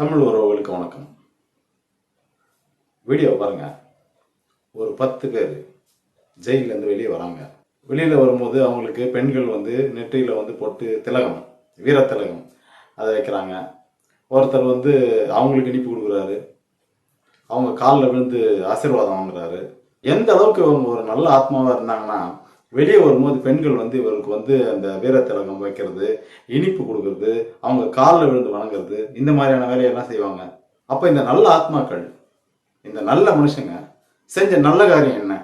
தமிழ் உறவுகளுக்கு வணக்கம். வீடியோ பாருங்க. ஒரு பத்து பேர் ஜெயிலேருந்து வெளியே வராங்க. வெளியில் வரும்போது அவங்களுக்கு பெண்கள் வந்து நெற்றியில் வந்து போட்டு திலகம் வீர திலகம் அதை வைக்கிறாங்க. ஒருத்தர் வந்து அவங்களுக்கு இனிப்பு கொடுக்குறாரு. அவங்க காலில் விழுந்து ஆசீர்வாதம் வாங்குறாரு. எந்த அளவுக்கு அவங்க ஒரு நல்ல ஆத்மாவாக இருந்தாங்கன்னா வெளியே வரும்போது பெண்கள் வந்து இவருக்கு வந்து அந்த வீரத்திலகம் வைக்கிறது இனிப்பு கொடுக்கறது அவங்க காலில் விழுந்து வணங்குறது இந்த மாதிரியான வேலையெல்லாம் செய்வாங்க. அப்போ இந்த நல்ல ஆத்மாக்கள் இந்த நல்ல மனுஷங்க செஞ்ச நல்ல காரியம் என்ன?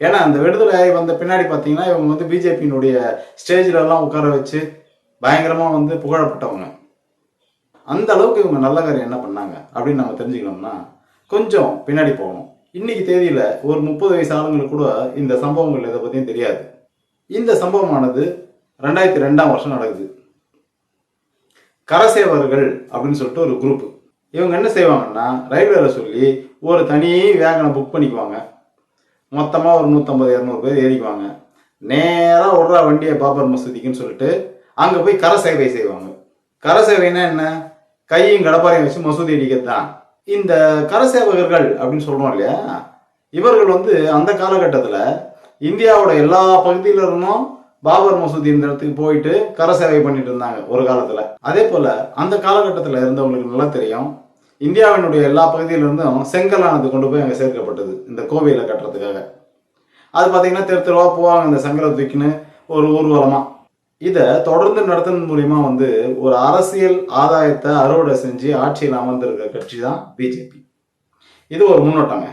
ஏன்னா அந்த விடுதலை வந்த பின்னாடி பார்த்தீங்கன்னா இவங்க வந்து பிஜேபியினுடைய ஸ்டேஜில் எல்லாம் உட்கார வச்சு பயங்கரமாக வந்து புகழப்பட்டவங்க. அந்த அளவுக்கு இவங்க நல்ல காரியம் என்ன பண்ணாங்க அப்படின்னு நம்ம தெரிஞ்சுக்கணும்னா கொஞ்சம் பின்னாடி போகணும். இன்னைக்கு தேதியில ஒரு முப்பது வயசு ஆளுங்களுக்கு கூட இந்த சம்பவங்கள் இதை பற்றியும் தெரியாது. இந்த சம்பவமானது ரெண்டாயிரத்தி ரெண்டாம் வருஷம் நடக்குது. கரசேவர்கள் அப்படின்னு சொல்லிட்டு ஒரு குரூப் இவங்க என்ன செய்வாங்கன்னா ரயில்வேல சொல்லி ஒரு தனி வேகனை புக் பண்ணிக்குவாங்க. மொத்தமாக ஒரு நூற்றம்பது இரநூறு பேர் ஏறிக்குவாங்க. நேராக விடுற வண்டியை பாபர் மசூதிக்குன்னு சொல்லிட்டு அங்கே போய் கர சேவை செய்வாங்க. கர சேவைன்னா என்ன? கையும் கடப்பாரையும் வச்சு மசூதி அடிக்கிறது தான் இந்த கரசேவகர்கள் அப்படின்னு சொல்றோம் இல்லையா? இவர்கள் வந்து அந்த காலகட்டத்தில் இந்தியாவோட எல்லா பகுதியில இருந்தும் பாபர் மசூதி இந்த இடத்துக்கு போயிட்டு கரசேவை பண்ணிட்டு இருந்தாங்க ஒரு காலத்துல. அதே போல அந்த காலகட்டத்தில் இருந்தவங்களுக்கு நல்லா தெரியும். இந்தியாவினுடைய எல்லா பகுதியிலிருந்தும் செங்கலானது கொண்டு போய் அங்கே சேர்க்கப்பட்டது இந்த கோவிலை கட்டுறதுக்காக. அது பார்த்தீங்கன்னா தெரு தெருவா போவாங்க இந்த செங்கலை தூக்கின்னு ஒரு ஊர்வலமா. இதை தொடர்ந்து நடத்துறது மூலியமா வந்து ஒரு அரசியல் ஆதாயத்தை அறுவடை செஞ்சு ஆட்சியில் அமர்ந்திருக்கிற கட்சி தான் பிஜேபி. இது ஒரு முன்னோட்டங்க.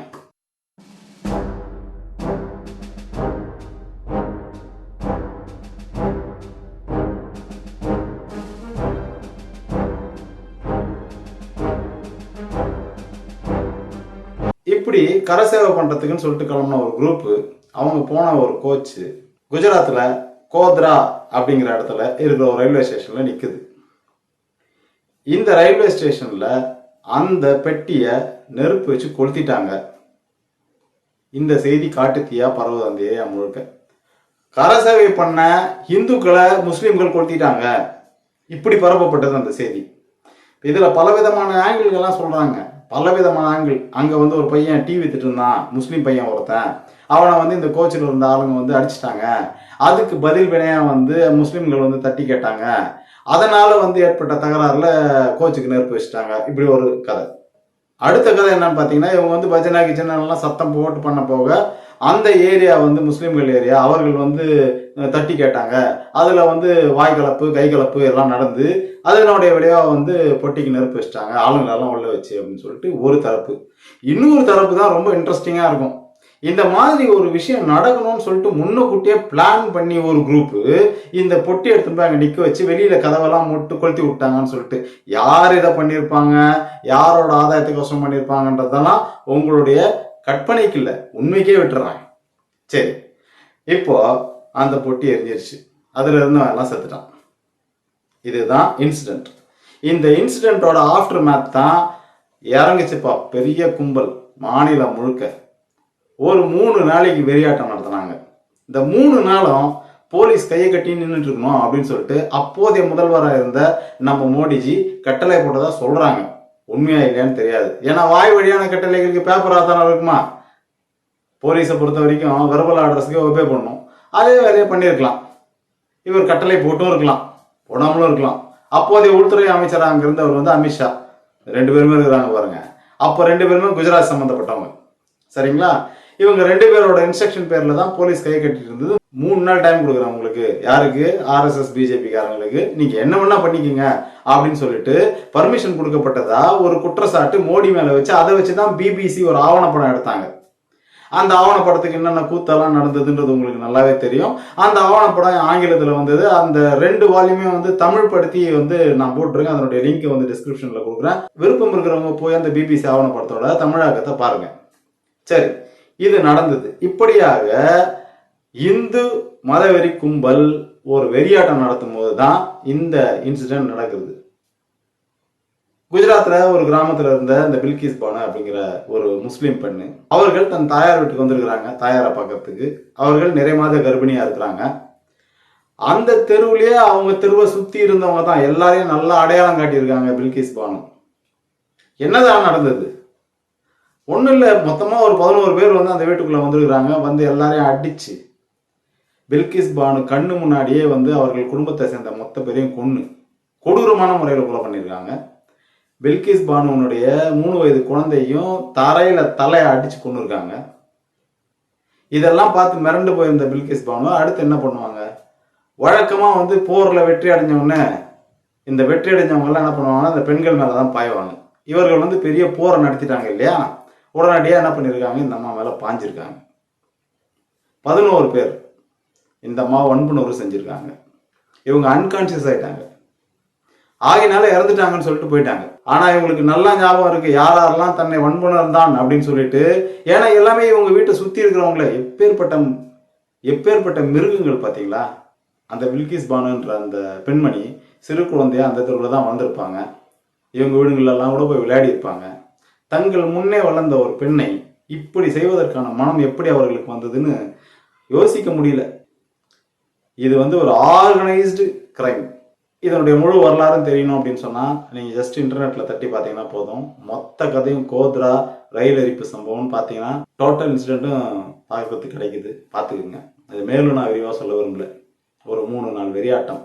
இப்படி கரசேவை பண்றதுக்குன்னு சொல்லிட்டு கிளம்புன ஒரு குரூப் அவங்க போன ஒரு கோச்சு குஜராத்தில் கோத்ரா அப்படிங்கிற இடத்துல இருக்கிற ஒரு ரயில்வே ஸ்டேஷன்ல நிற்குது இந்த ரயில்வே ஸ்டேஷன்ல அந்த பெட்டியை நெருப்பு வச்சு கொளுத்திட்டாங்க. இந்த செய்தி காட்டுத்தீயா பரவுது அந்த ஏரியா முழுக்க. கரசேவை பண்ண இந்துக்களை முஸ்லீம்கள் கொளுத்திட்டாங்க. இப்படி பரப்பப்பட்டது அந்த செய்தி. இதில் பலவிதமான ஆங்கிள்கள்லாம் சொல்கிறாங்க பலவிதமான ஆங்கிள். அங்கே வந்து ஒரு பையன் டிவி வித்துட்டு இருந்தான். முஸ்லீம் பையன் ஒருத்தன். அவனை வந்து இந்த கோச்சில் இருந்த ஆளுங்க வந்து அடிச்சிட்டாங்க. அதுக்கு பதில் வினையா வந்து முஸ்லீம்கள் வந்து தட்டி கேட்டாங்க. அதனால வந்து ஏற்பட்ட தகராறுல கோச்சுக்கு நெருப்பு வச்சுட்டாங்க. இப்படி ஒரு கதை. அடுத்த கதை என்னன்னு பார்த்தீங்கன்னா இவங்க வந்து பஜனா கிச்சனெல்லாம் சத்தம் போட்டு பண்ண போக அந்த ஏரியா வந்து முஸ்லீம்கள் ஏரியா. அவர்கள் வந்து தட்டி கேட்டாங்க. அதில் வந்து வாய் கலப்பு கை கலப்பு எல்லாம் நடந்து அதனுடைய விளைவாக வந்து பொட்டிக்கு நெருப்பு வச்சிட்டாங்க. ஆளுங்களெல்லாம் உள்ள வச்சு அப்படின்னு சொல்லிட்டு ஒரு தரப்பு. இன்னொரு தரப்பு தான் ரொம்ப இன்ட்ரெஸ்டிங்காக இருக்கும். இந்த மாதிரி ஒரு விஷயம் நடக்கணும்னு சொல்லிட்டு முன்னக்கூட்டியே பிளான் பண்ணி ஒரு குரூப்பு இந்த பொட்டி எடுத்துட்டு போய் அங்கே நிற்க வச்சு வெளியில கதவெல்லாம் மொட்டு கொளுத்தி விட்டாங்கன்னு சொல்லிட்டு யார் இதை பண்ணியிருப்பாங்க யாரோட ஆதாயத்துக்கோசரம் பண்ணியிருப்பாங்கன்றதெல்லாம் உங்களுடைய கற்பனைக்கு இல்லை உண்மைக்கே விட்டுறாங்க. சரி இப்போ அந்த பொட்டி எரிஞ்சிருச்சு. அதுல இருந்தவன் எல்லாம் செத்துட்டான். இதுதான் இன்சிடென்ட் இந்த இன்சிடென்ட்டோட ஆஃப்டர் மேத் தான் இறங்குச்சுப்பா பெரிய கும்பல் மாநிலம் முழுக்க. ஒரு மூணு நாளைக்கு வெறியாட்டம் நடத்தினாங்க. இந்த மூணு நாளும் போலீஸ் கையை கட்டி நின்றுட்டு இருக்கணும் அப்படின்னு சொல்லிட்டு அப்போதைய முதல்வராக இருந்த நம்ம மோடிஜி கட்டளை போட்டதா சொல்றாங்க. உண்மையா இல்லையான்னு தெரியாது. ஏன்னா வாய் வழியான கட்டளைகளுக்கு பேப்பர் ஆதாரம் இருக்குமா? போலீஸை பொறுத்த வரைக்கும் வெர்பல் அட்ரஸ்க்கு ஒபே பண்ணணும். அதே வேலையை பண்ணியிருக்கலாம். இவர் கட்டளை போட்டும் இருக்கலாம். போடாமலும் இருக்கலாம். அப்போதைய உள்துறை அமைச்சராக இருந்தவர் வந்து அமித்ஷா ரெண்டு பேருமே இருக்கிறாங்க பாருங்க. அப்போ ரெண்டு பேருமே குஜராத் சம்மந்தப்பட்டவங்க சரிங்களா? இவங்க ரெண்டு பேரோட இன்ஸ்ட்ரக்ஷன் பேர்ல தான் போலீஸ் கை கட்டிட்டு இருந்தது. மூணு நாள் டைம் கொடுக்குறேன் உங்களுக்கு. யாருக்கு? ஆர்எஸ்எஸ் பிஜேபிக்காரங்களுக்கு நீங்கள் நீங்க என்ன வேணா பண்ணிக்கங்க அப்படின்னு சொல்லிட்டு பர்மிஷன் கொடுக்கப்பட்டதா ஒரு குற்றச்சாட்டு மோடி மேல வச்சு அதை வச்சு தான் பிபிசி ஒரு ஆவணப்படம் எடுத்தாங்க. அந்த ஆவணப்படத்துக்கு என்னென்ன கூத்தெல்லாம் நடந்ததுன்றது உங்களுக்கு நல்லாவே தெரியும். அந்த ஆவணப்படம் ஆங்கிலத்தில் வந்தது. அந்த ரெண்டு வால்யூமே வந்து தமிழ் படுத்தி வந்து நான் போட்டிருக்கேன். அதனுடைய லிங்க் வந்து டிஸ்கிரிப்ஷனில் கொடுக்குறேன். விருப்பம் இருக்கிறவங்க போய் அந்த பிபிசி ஆவணப்படத்தோட தமிழாக்கத்தை பாருங்க. சரி. இது நடந்தது. இப்படியாக இந்து மதவெறி கும்பல் ஒரு வெறியாட்டம் நடத்தும் போது தான் இந்த இன்சிடென்ட் நடக்குது குஜராத்தில் ஒரு கிராமத்தில் இருந்த இந்த பில்கிஸ் பானு அப்படிங்கிற ஒரு முஸ்லீம் பெண்ணு அவர்கள் தன் தாயார் வீட்டுக்கு வந்திருக்கிறாங்க தாயாரை பார்க்கறதுக்கு. அவர்கள் நிறைய மாத கர்ப்பிணியாக இருக்கிறாங்க. அந்த தெருவிலேயே அவங்க தெருவை சுற்றி இருந்தவங்க தான் எல்லாரையும் நல்லா அடையாளம் காட்டியிருக்காங்க பில்கிஸ் பானு. என்னதான் நடந்தது? ஒன்றும் இல்லை மொத்தமாக ஒரு பதினோரு பேர் வந்து அந்த வீட்டுக்குள்ளே வந்திருக்கிறாங்க. வந்து எல்லாரையும் அடிச்சு பில்கிஸ் பானு கண்ணு முன்னாடியே வந்து அவர்கள் குடும்பத்தை சேர்ந்த மொத்த பேரையும் கொன்று கொடூரமான முறையில் கொலை பண்ணியிருக்காங்க பில்கிஸ் பானுவனுடைய மூணு வயது குழந்தையும் தரையில் தலையை அடித்து கொண்டு இருக்காங்க. இதெல்லாம் பார்த்து மிரண்டு போயிருந்த பில்கிஸ் பானு அடுத்து என்ன பண்ணுவாங்க? வழக்கமாக வந்து போரில் வெற்றி அடைஞ்சவுடனே இந்த வெற்றி அடைஞ்சவங்கெல்லாம் என்ன பண்ணுவாங்கன்னா அந்த பெண்கள் மேலே தான் பாய்வாங்க. இவர்கள் வந்து பெரிய போரை நடத்திட்டாங்க இல்லையா? உடனடியாக என்ன பண்ணியிருக்காங்க இந்த அம்மா மேலே பாஞ்சிருக்காங்க. பதினோரு பேர் இந்த அம்மா வன்புணர்வு செஞ்சுருக்காங்க. இவங்க அன்கான்சியஸ் ஆயிட்டாங்க. ஆகினால இறந்துட்டாங்கன்னு சொல்லிட்டு போயிட்டாங்க. ஆனா இவங்களுக்கு நல்லா ஞாபகம் இருக்கு. யாரெல்லாம் தன்னை வன்புணர் தான் அப்படின்னு சொல்லிட்டு ஏன்னா எல்லாமே இவங்க வீட்டை சுத்தி இருக்கிறவங்கள. எப்பேற்பட்ட எப்பேற்பட்ட மிருகங்கள் பார்த்தீங்களா? அந்த வில்கிஸ் பானுன்ற அந்த பெண்மணி சிறு குழந்தையாக அந்த தெருவில் தான் வந்திருப்பாங்க. இவங்க வீடுங்களெல்லாம் கூட போய் விளையாடி இருப்பாங்க. தங்கள் முன்னே வளர்ந்த ஒரு பெண்ணை இப்படி செய்வதற்கான மனம் எப்படி அவர்களுக்கு வந்ததுன்னு யோசிக்க முடியல. இது வந்து ஒரு ஆர்கனைஸ்டு கிரைம் இதனுடைய முழு வரலாறும் தெரியணும் அப்படின்னு சொன்னால் நீங்கள் ஜஸ்ட் இன்டர்நெட்டில் தட்டி பார்த்தீங்கன்னா போதும். மொத்த கதையும் கோத்ரா ரயில் எரிப்பு சம்பவம்னு பார்த்தீங்கன்னா டோட்டல் இன்சிடென்ட்டும் பார்க்கறதுக்கு கிடைக்குது. பார்த்துக்குங்க. அது மேலும் நான் விரிவாக சொல்ல விரும்பல. ஒரு மூணு நாள் வெறியாட்டம்.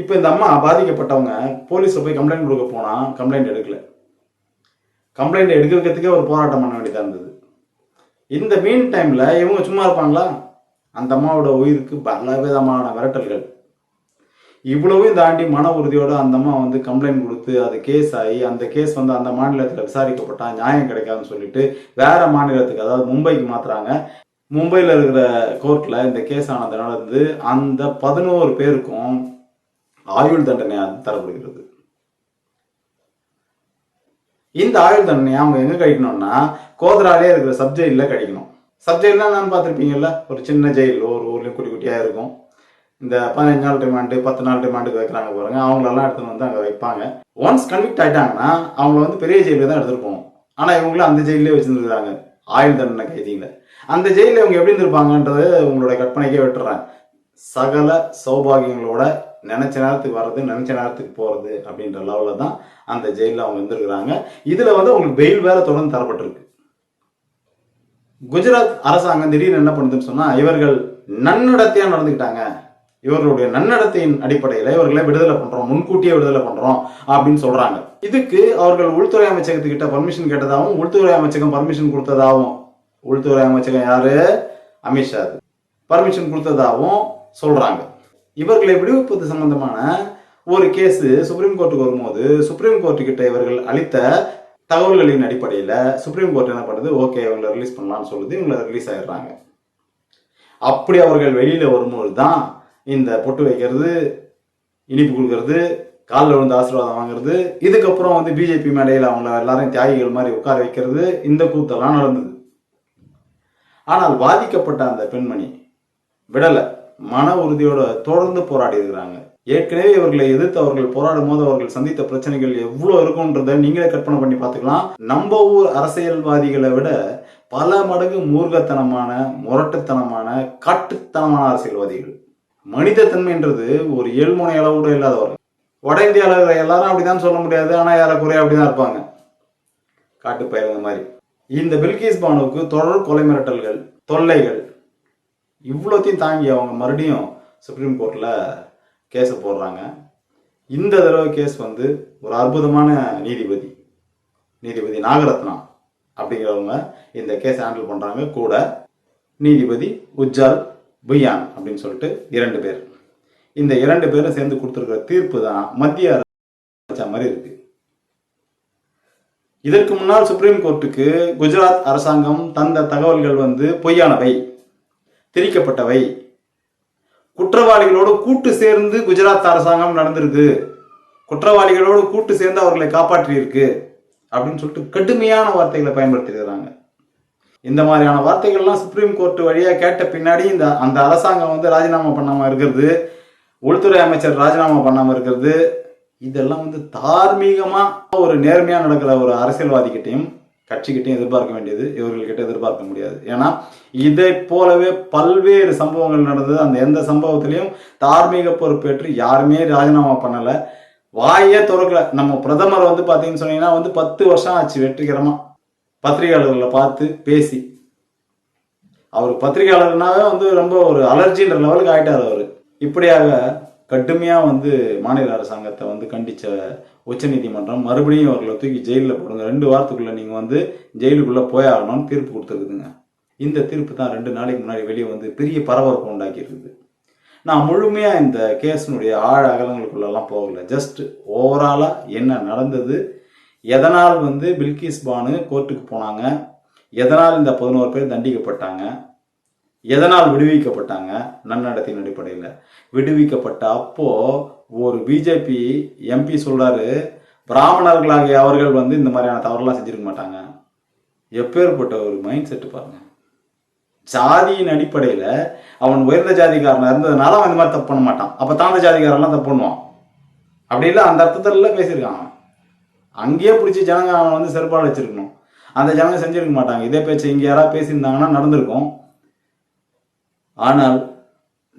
இப்போ இந்த அம்மா பாதிக்கப்பட்டவங்க போலீஸில் போய் கம்ப்ளைண்ட் கொடுக்க போனால் கம்ப்ளைண்ட் எடுக்கல. கம்ப்ளைண்ட் எடுக்க வைக்கிறதுக்கே ஒரு போராட்டம் பண்ண வேண்டியதாக இருந்தது. இந்த மீன் டைமில் இவங்க சும்மா இருப்பாங்களா? அந்த அம்மாவோட உயிருக்கு பல விதமான விரட்டல்கள். இவ்வளவும் தாண்டி மன உறுதியோடு அந்த அம்மா வந்து கம்ப்ளைண்ட் கொடுத்து அது கேஸ் ஆகி அந்த கேஸ் வந்து அந்த மாநிலத்தில் விசாரிக்கப்பட்டா நியாயம் கிடைக்காதுன்னு சொல்லிட்டு வேற மாநிலத்துக்கு அதாவது மும்பைக்கு மாத்துறாங்க. மும்பையில் இருக்கிற கோர்ட்டில் இந்த கேஸ் ஆனது நடந்து அந்த பதினோரு பேருக்கும் ஆயுள் தண்டனை தரப்படுகிறது. இந்த ஆயுள் தண்டனையை அவங்க எங்க கழிக்கணும்னா கோதராலே இருக்கிற சப்ஜெயிலில் கழிக்கணும். சப்ஜெயிலாம் நான் பார்த்துருப்பீங்கல்ல? ஒரு சின்ன ஜெயில் ஒரு ஊர்லேயும் குட்டி குட்டியாக இருக்கும். இந்த பதினஞ்சு நாள் ரிமாண்டு பத்து நாள் ரிமாண்டுக்கு வைக்கிறாங்க பாருங்க. அவங்களெல்லாம் எடுத்துன்னு வந்து அங்கே வைப்பாங்க. ஒன்ஸ் கன்விக்ட் ஆகிட்டாங்கன்னா அவங்கள வந்து பெரிய ஜெயிலில் தான் எடுத்துகிட்டு போகணும். ஆனால் இவங்களும் அந்த ஜெயிலே வச்சுருந்துருக்காங்க ஆயுள் தண்டனை கைதிகளை அந்த ஜெயிலில் இவங்க எப்படி இருந்திருப்பாங்கன்றது உங்களோட கற்பனைக்கே விட்டுறேன். சகல சௌபாகியங்களோட நினச்ச நேரத்துக்கு வர்றது நினச்ச நேரத்துக்கு போகிறது அப்படின்ற லெவலில் தான் அந்த ஜெயிலில் அவங்க இருந்திருக்கிறாங்க. இதில் வந்து அவங்களுக்கு பெயில் வேலை தொடர்ந்து தரப்பட்டிருக்கு. குஜராத் அரசாங்கம் திடீர்னு என்ன பண்ணுதுன்னு சொன்னால் இவர்கள் நன்னடத்தையாக நடந்துக்கிட்டாங்க. இவர்களுடைய நன்னடத்தையின் அடிப்படையில் இவர்களை விடுதலை பண்றோம் முன்கூட்டியே விடுதலை பண்றோம் அப்படின்னு சொல்றாங்க. இதுக்கு அவர்கள் உள்துறை அமைச்சகத்துக்கிட்ட பர்மிஷன் கேட்டதாகவும் உள்துறை அமைச்சகம் பர்மிஷன் கொடுத்ததாகவும். உள்துறை அமைச்சகம் யாரு? அமித்ஷா. பர்மிஷன் கொடுத்ததாகவும் சொல்றாங்க. இவர்களை விடுவிப்பது சம்பந்தமான ஒரு கேஸு சுப்ரீம் கோர்ட்டுக்கு வரும்போது சுப்ரீம் கோர்ட்டு கிட்ட இவர்கள் அளித்த தகவல்களின் அடிப்படையில் சுப்ரீம் கோர்ட் என்ன பண்ணுது? ஓகே இவங்களை ரிலீஸ் பண்ணலாம்னு சொல்லுது. இவங்களை ரிலீஸ் ஆயிடுறாங்க. அப்படி அவர்கள் வெளியில் வரும்போது தான் இந்த பொட்டு வைக்கிறது இனிப்பு கொடுக்கறது காலில் விழுந்து ஆசீர்வாதம் வாங்குறது இதுக்கப்புறம் வந்து பிஜேபி மேடையில் அவங்கள எல்லாரையும் தியாகிகள் மாதிரி உட்கார வைக்கிறது இந்த கூத்தெல்லாம் நடந்தது. ஆனால் பாதிக்கப்பட்ட அந்த பெண்மணி விடலை. மன உறுதியோட தொடர்ந்து போராடி இருக்கிறாங்க. ஏற்கனவே இவர்களை எதிர்த்து அவர்கள் போராடும் போது அவர்கள் சந்தித்த பிரச்சனைகள் எவ்வளவு இருக்கும்ன்றதை நீங்களே கற்பனை பண்ணி பார்த்துக்கலாம். நம்ம ஊர் அரசியல்வாதிகளை விட பல மடங்கு மூர்க்கத்தனமான முரட்டுத்தனமான காட்டுத்தனமான அரசியல்வாதிகள். மனிதத்தன்மைன்றது ஒரு ஏழ்முனை அளவு கூட இல்லாதவர்கள் வட இந்தியாவில் இருக்கிற எல்லாரும் அப்படிதான் சொல்ல முடியாது. ஆனா ஏறக்குறைய அப்படிதான் இருப்பாங்க. காட்டு பயிருந்த மாதிரி. இந்த பில்கிஸ் பானுவுக்கு தொடர் கொலை மிரட்டல்கள் தொல்லைகள் இவ்வளோத்தையும் தாங்கி அவங்க மறுபடியும் சுப்ரீம் கோர்ட்டில் கேஸை போடுறாங்க. இந்த தடவை கேஸ் வந்து ஒரு அற்புதமான நீதிபதி நீதிபதி நாகரத்னா அப்படிங்கிறவங்க இந்த கேஸ் ஹேண்டில் பண்ணுறாங்க கூட நீதிபதி உஜ்ஜால் புய்யான் அப்படின்னு சொல்லிட்டு இரண்டு பேர். இந்த இரண்டு பேரும் சேர்ந்து கொடுத்துருக்கிற தீர்ப்பு தான் மத்திய அரசு மாதிரி இருக்கு. இதற்கு முன்னால் சுப்ரீம் கோர்ட்டுக்கு குஜராத் அரசாங்கம் தந்த தகவல்கள் வந்து பொய்யானவை. திரிக்கப்பட்டவை குற்றவாளிகளோடு கூட்டு சேர்ந்து குஜராத் அரசாங்கம் நடந்திருக்கு. குற்றவாளிகளோடு கூட்டு சேர்ந்து அவர்களை காப்பாற்றியிருக்கு. அப்படின்னு சொல்லிட்டு கடுமையான வார்த்தைகளை பயன்படுத்திருக்கிறாங்க இந்த மாதிரியான வார்த்தைகள்லாம் சுப்ரீம் கோர்ட் வழியாக கேட்ட பின்னாடி இந்த அந்த அரசாங்கம் வந்து ராஜினாமா பண்ணாமல் இருக்கிறது. உள்துறை அமைச்சர் ராஜினாமா பண்ணாமல் இருக்கிறது. இதெல்லாம் வந்து தார்மீகமாக ஒரு நேர்மையாக நடக்கிற ஒரு அரசியல்வாதிக்கிட்டையும் கட்சிக்கிட்டையும் எதிர்பார்க்க வேண்டியது இவர்கள்கிட்ட எதிர்பார்க்க முடியாது. ஏன்னா இதை போலவே பல்வேறு சம்பவங்கள் நடந்தது. அந்த எந்த சம்பவத்திலையும் தார்மீக பொறுப்பேற்று யாருமே ராஜினாமா பண்ணலை. வாயே திறக்கல. நம்ம பிரதமர் வந்து பார்த்தீங்கன்னு சொன்னீங்கன்னா வந்து பத்து வருஷம் ஆச்சு வெற்றிகரமாக பத்திரிகையாளர்களை பார்த்து பேசி. அவர் பத்திரிகையாளர்னாவே வந்து ரொம்ப ஒரு அலர்ஜின்ற லெவலுக்கு ஆயிட்டார் அவர். இப்படியாக கடுமையாக வந்து மாநில அரசாங்கத்தை வந்து கண்டித்த உச்சநீதிமன்றம் மறுபடியும் அவர்களை தூக்கி ஜெயிலில் போடுங்க. ரெண்டு வாரத்துக்குள்ளே நீங்கள் வந்து ஜெயிலுக்குள்ளே போயாகணும்னு தீர்ப்பு கொடுத்துருக்குதுங்க. இந்த தீர்ப்பு தான் ரெண்டு நாளைக்கு முன்னாடி வெளியே வந்து பெரிய பரபரப்பு உண்டாக்கியிருக்குது. நான் முழுமையாக இந்த கேஸினுடைய ஆழ அகலங்களுக்குள்ளெல்லாம் போகல. ஜஸ்ட் ஓவராலாக என்ன நடந்தது? எதனால் வந்து பில்கிஸ் பானு கோர்ட்டுக்கு போனாங்க? எதனால் இந்த பதினோரு பேர் தண்டிக்கப்பட்டாங்க? எதனால் விடுவிக்கப்பட்டாங்க? நன்னடத்தின் அடிப்படையில். விடுவிக்கப்பட்ட அப்போ ஒரு பிஜேபி எம்பி சொல்றாரு பிராமணர்களாகிய அவர்கள் வந்து இந்த மாதிரியான தவறெல்லாம் செஞ்சிருக்க மாட்டாங்க. எப்பேற்பட்ட ஒரு மைண்ட் செட்டு பாருங்க. ஜாதியின் அடிப்படையில் அவன் உயர்ந்த ஜாதிக்காரனாக இருந்ததுனால அவன் இந்த மாதிரி தப்பு பண்ண மாட்டான். அப்போ தாழ்ந்த ஜாதிக்காரெல்லாம் தப்பு பண்ணுவான். அப்படி இல்லை அந்த அர்த்தத்தில் பேசியிருக்கான் அவன் அங்கேயே பிடிச்சி ஜனங்க அவன் வந்து செருப்பால் வச்சிருக்கணும். அந்த ஜனங்க செஞ்சிருக்க மாட்டாங்க. இதே பேச்சு இங்கே யாராவது பேசியிருந்தாங்கன்னா நடந்திருக்கும். ஆனால்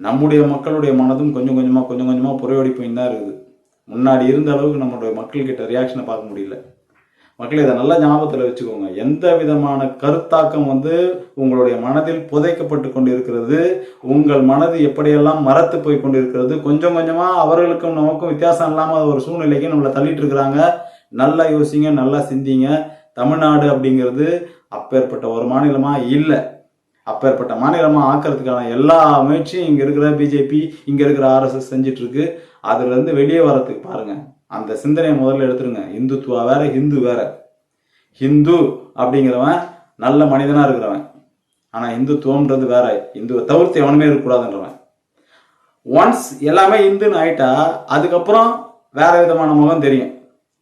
நம்முடைய மக்களுடைய மனதும் கொஞ்சம் கொஞ்சமாக கொஞ்சம் கொஞ்சமாக புறையோடி போய் தான் இருக்குது. முன்னாடி இருந்த அளவுக்கு நம்மளுடைய மக்கள்கிட்ட ரியாக்ஷனை பார்க்க முடியல. மக்கள் இதை நல்லா ஞாபகத்தில் வச்சுக்கோங்க. எந்த விதமான கருத்தாக்கம் வந்து உங்களுடைய மனதில் புதைக்கப்பட்டு கொண்டு இருக்கிறது உங்கள் மனது எப்படியெல்லாம் மரத்து போய் கொண்டு இருக்கிறது கொஞ்சம் கொஞ்சமாக அவர்களுக்கும் நமக்கும் வித்தியாசம் இல்லாமல் ஒரு சூழ்நிலைக்கு நம்மளை தள்ளிட்டு இருக்கிறாங்க. நல்லா யோசிங்க நல்லா சிந்திங்க. தமிழ்நாடு அப்படிங்கிறது அப்பேற்பட்ட ஒரு மாநிலமாக இல்லை. அப்பேற்பட்ட மாநிலமாக ஆக்கிறதுக்கான எல்லா முயற்சியும் இங்கே இருக்கிற பிஜேபி இங்கே இருக்கிற ஆர்எஸ்எஸ் செஞ்சிட்ருக்கு. அதுலேருந்து வெளியே வரதுக்கு பாருங்கள் அந்த சிந்தனையை முதல்ல எடுத்துருங்க. இந்துத்துவா வேற ஹிந்து வேற. ஹிந்து அப்படிங்கிறவன் நல்ல மனிதனாக இருக்கிறவன். ஆனால் இந்துத்துவம்ன்றது வேற. இந்துவை தவிர்த்து எவனுமே இருக்கக்கூடாதுன்றவன். ஒன்ஸ் எல்லாமே இந்துன்னு ஆயிட்டா அதுக்கப்புறம் வேற விதமான முகம் தெரியும்.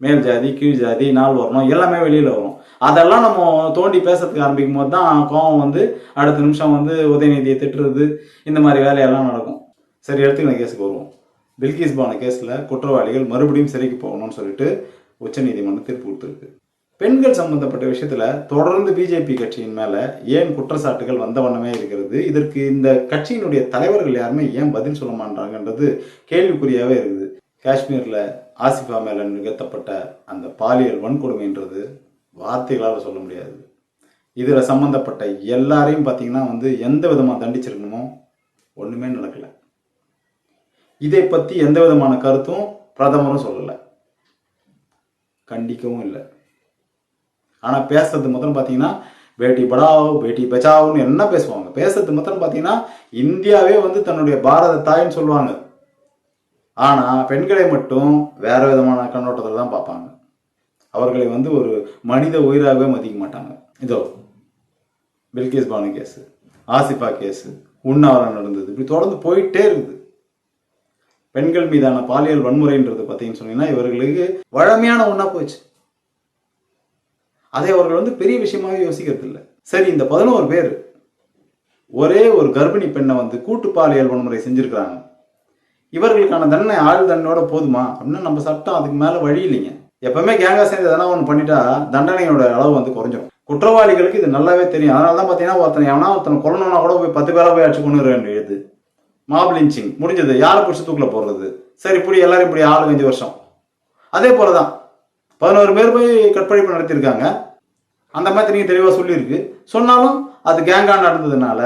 மேல் ஜாதி கீழ் ஜாதி நாள் வரணும் எல்லாமே வெளியில் வரும். அதெல்லாம் நம்ம தோண்டி பேசுறதுக்கு ஆரம்பிக்கும் போது தான் கோவம் வந்து அடுத்த நிமிஷம் வந்து உதயநிதியை திட்டுறது இந்த மாதிரி வேலையெல்லாம் நடக்கும். சரி எடுத்துக்கின கேஸுக்கு வருவோம். பில்கிஸ் பான கேஸில் குற்றவாளிகள் மறுபடியும் சிறைக்கு போகணும்னு சொல்லிட்டு உச்சநீதிமன்றம் தீர்ப்பு கொடுத்துருக்கு. பெண்கள் சம்பந்தப்பட்ட விஷயத்தில் தொடர்ந்து பிஜேபி கட்சியின் மேலே ஏன் குற்றச்சாட்டுகள் வந்த வண்ணமே இருக்கிறது? இதற்கு இந்த கட்சியினுடைய தலைவர்கள் யாருமே ஏன் பதில் சொல்ல மாட்டாங்கன்றது கேள்விக்குறியாகவே இருக்குது. காஷ்மீரில் ஆசிஃபா மேலே நிகழ்த்தப்பட்ட அந்த பாலியல் வன்கொடுமைன்றது வார்த்தைகளால் சொல்ல முடியாது. இதில் சம்மந்தப்பட்ட எல்லாரையும் பார்த்தீங்கன்னா வந்து எந்த விதமாக தண்டிச்சிருக்கணுமோ ஒன்றுமே நடக்கலை. இதை பற்றி எந்த விதமான கருத்தும் பிரதமரும் சொல்லலை. கண்டிக்கவும் இல்லை. ஆனால் பேசுறது மொத்தம் பார்த்தீங்கன்னா பேட்டி படாவோ பேட்டி பச்சாவோன்னு என்ன பேசுவாங்க? பேசுறது மாத்திரம் பார்த்தீங்கன்னா இந்தியாவே வந்து தன்னுடைய பாரத தாயின்னு சொல்லுவாங்க. ஆனால் பெண்களை மட்டும் வேற விதமான கண்ணோட்டத்தில் தான் பார்ப்பாங்க. அவர்களை வந்து ஒரு மனித உயிராகவே மதிக்க மாட்டாங்க. இதோ பில்கேஸ் பானு கேஸு ஆசிஃபா கேஸு உண்ணாவிரம் நடந்தது. இப்படி தொடர்ந்து போயிட்டே இருக்குது. பெண்கள் மீதான பாலியல் வன்முறைன்றது பார்த்தீங்கன்னு சொன்னீங்கன்னா இவர்களுக்கு வழமையான ஒன்றா போச்சு அதை அவர்கள் வந்து பெரிய விஷயமாக யோசிக்கிறது இல்லை சரி இந்த பதினோரு பேர் ஒரே ஒரு கர்ப்பிணி பெண்ணை வந்து கூட்டு பாலியல் வன்முறை செஞ்சுருக்கிறாங்க. இவர்களுக்கான தண்டனை ஆள் தண்டனையோட போதுமா? அப்படின்னா நம்ம சட்டம் அதுக்கு மேலே வழி இல்லைங்க. எப்பவுமே கேங்கா சேர்ந்து எதனா ஒன்று பண்ணிட்டா தண்டனையோட அளவு வந்து குறைஞ்சிடும் குற்றவாளிகளுக்கு இது நல்லாவே தெரியும். அதனால தான் பார்த்தீங்கன்னா ஒருத்தன் எவனா ஒருத்தனை கொல்லணும்னா கூட போய் பத்து பேரா போய் அடிச்சு கொண்டு எழுது மாப் லிஞ்சிங் முடிஞ்சது. யாரை பிடிச்சி தூக்கில் போடுறது? சரி இப்படி எல்லாரும் இப்படி ஆளு அஞ்சு வருஷம். அதே போலதான். பதினோரு பேர் போய் கற்பழிப்பு நடத்தியிருக்காங்க. அந்த மாதிரி நீங்கள் தெளிவாக சொல்லியிருக்கு. சொன்னாலும் அது கேங்காக நடந்ததுனால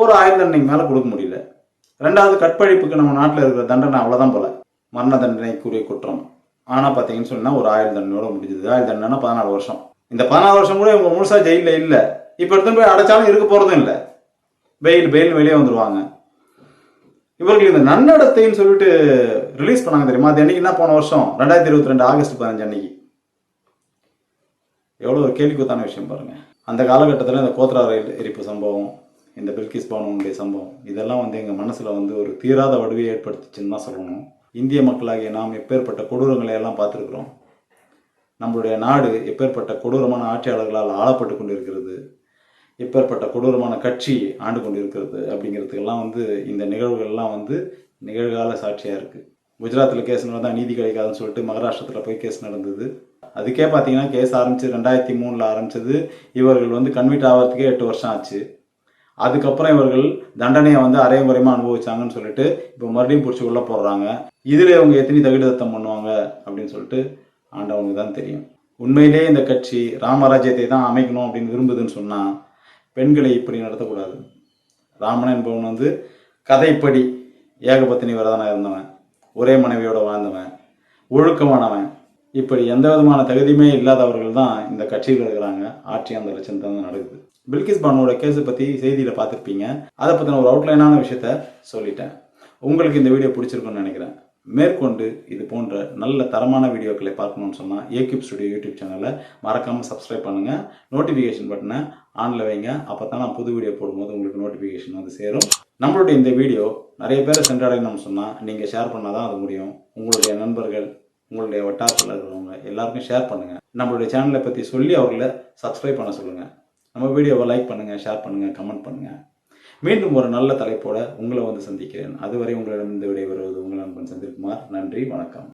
ஒரு ஆயுள் தண்டனைக்கு மேலே கொடுக்க முடியல. ரெண்டாவது கற்பழிப்புக்கு நம்ம நாட்டில் இருக்கிற தண்டனை அவ்வளோதான் போல. மரண தண்டனைக்குரிய குற்றம். ஆனால் பார்த்தீங்கன்னு சொன்னால் ஒரு ஆயுள் தண்டனோட முடிஞ்சது. ஆயுள் தண்டனை பதினாலு வருஷம். இந்த பதினாலு வருஷம் கூட இவங்க முழுசாக ஜெயிலில் இல்லை. இப்போ எடுத்துன்னு போய் அடைச்சாலும் இருக்க போகிறதும் இல்லை. பெயில் பெயில் வெளியே வந்துடுவாங்க இவர்கள் இந்த நன்னடத்தைன்னு சொல்லிட்டு ரிலீஸ் பண்ணாங்க தெரியுமா? அது என்னைக்குன்னா போன வருஷம். ரெண்டாயிரத்தி இருபத்தி ரெண்டு ஆகஸ்ட் பதினஞ்சு அன்னைக்கு. எவ்வளோ ஒரு கேள்விக்குத்தான விஷயம் பாருங்கள் அந்த காலகட்டத்தில் இந்த கோத்ரா ரயில் எரிப்பு சம்பவம் இந்த பில்கிஸ் பானுடைய சம்பவம் இதெல்லாம் வந்து எங்கள் மனசில் வந்து ஒரு தீராத வடுவையை ஏற்படுத்துச்சுன்னு தான் சொல்லணும். இந்திய மக்களாகிய நாம் எப்பேற்பட்ட கொடூரங்களை எல்லாம் பார்த்துருக்குறோம். நம்மளுடைய நாடு எப்பேற்பட்ட கொடூரமான ஆட்சியாளர்களால் ஆளப்பட்டு கொண்டிருக்கிறது. எப்பேற்பட்ட கொடூரமான கட்சி ஆண்டு கொண்டிருக்கிறது அப்படிங்கிறதுக்கெல்லாம் வந்து இந்த நிகழ்வுகள்லாம் வந்து நிகழ்கால சாட்சியாக இருக்குது குஜராத்தில் கேஸ் நடந்தால் நீதி கிடைக்காதுன்னு சொல்லிட்டு மகாராஷ்டிரத்தில் போய் கேஸ் நடந்தது. அதுக்கே பார்த்தீங்கன்னா கேஸ் ஆரம்பித்து ரெண்டாயிரத்தி மூணில் ஆரம்பிச்சது. இவர்கள் வந்து கன்வீட் ஆகிறதுக்கே எட்டு வருஷம் ஆச்சு. அதுக்கப்புறம் இவர்கள் தண்டனையை வந்து அரையும் குறையமா அனுபவிச்சாங்கன்னு சொல்லிட்டு இப்போ மறுபடியும் பிடிச்சி உள்ள போடுறாங்க இதில் இவங்க எத்தனை தகுதித்தம் பண்ணுவாங்க அப்படின்னு சொல்லிட்டு ஆண்டவனுக்கு தான் தெரியும். உண்மையிலே இந்த கட்சி ராமராஜ்யத்தை தான் அமைக்கணும் அப்படின்னு விரும்புதுன்னு சொன்னால் பெண்களை இப்படி நடத்தக்கூடாது. ராமன் என்பவன் வந்து கதைப்படி ஏகபத்தினி விரதனாக இருந்தவன். ஒரே மனைவியோட வாழ்ந்தவன். ஒழுக்கமானவன். இப்படி எந்த விதமான தகுதியுமே இல்லாதவர்கள் தான் இந்த கட்சியில் இருக்கிறாங்க. ஆட்சி அந்த லட்சம் தான் நடக்குது. பில்கிஸ் பானுவோட கேஸை பற்றி செய்தியில் பார்த்துருப்பீங்க. அதை பற்றின ஒரு அவுட்லைனான விஷயத்த சொல்லிட்டேன். உங்களுக்கு இந்த வீடியோ பிடிச்சிருக்குன்னு நினைக்கிறேன். மேற்கொண்டு இது போன்ற நல்ல தரமான வீடியோக்களை பார்க்கணும்னு சொன்னால் ஏகிப் ஸ்டுடியோ யூடியூப் சேனலை மறக்காமல் சப்ஸ்கிரைப் பண்ணுங்கள் நோட்டிஃபிகேஷன் பட்டனை ஆனில் வைங்க. அப்போ தான் நான் புது வீடியோ போடும்போது உங்களுக்கு நோட்டிஃபிகேஷன் வந்து சேரும். நம்மளுடைய இந்த வீடியோ நிறைய பேரை சென்றடையணும்னு சொன்னால் நீங்கள் ஷேர் பண்ணால் தான் அது முடியும். உங்களுடைய நண்பர்கள் உங்களுடைய வட்டாரத்தில் இருக்கிறவங்க எல்லாருக்கும் ஷேர் பண்ணுங்கள் நம்மளுடைய சேனலை பற்றி சொல்லி அவர்களை சப்ஸ்கிரைப் பண்ண சொல்லுங்கள் நம்ம வீடியோவை லைக் பண்ணுங்கள் ஷேர் பண்ணுங்கள் கமெண்ட் பண்ணுங்கள் மீண்டும் ஒரு நல்ல தலைப்போட உங்களை வந்து சந்திக்கிறேன். அதுவரை உங்களிடம் இந்த விடை உங்கள் நண்பன் செந்தில்குமார். நன்றி வணக்கம்.